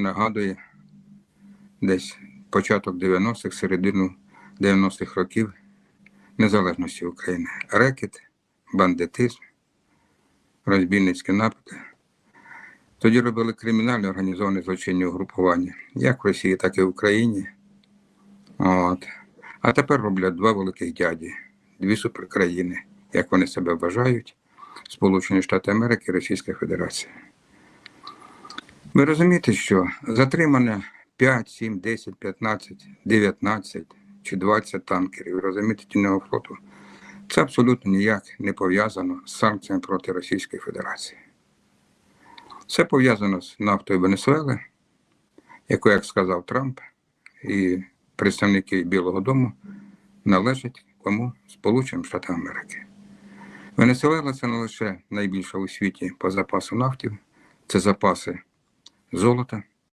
нагадує десь початок 90-х, середину 90-х років незалежності України. Рекет, бандитизм, розбійницькі напади. Тоді робили кримінальні організовані злочинні угрупування, як в Росії, так і в Україні. От. А тепер роблять два великих дяді, дві суперкраїни, як вони себе вважають, Сполучені Штати Америки і Російська Федерація. Ви розумієте, що затримання 5, 7, 10, 15, 19 чи 20 танкерів розумітельного флоту це абсолютно ніяк не пов'язано з санкціями проти Російської Федерації. Це пов'язано з нафтою Венесуели, яку, як сказав Трамп, і представники Білого Дому належать кому Сполученим Штатам Америки. Венесуела це не лише найбільша у світі по запасу нафтів, це запаси золота,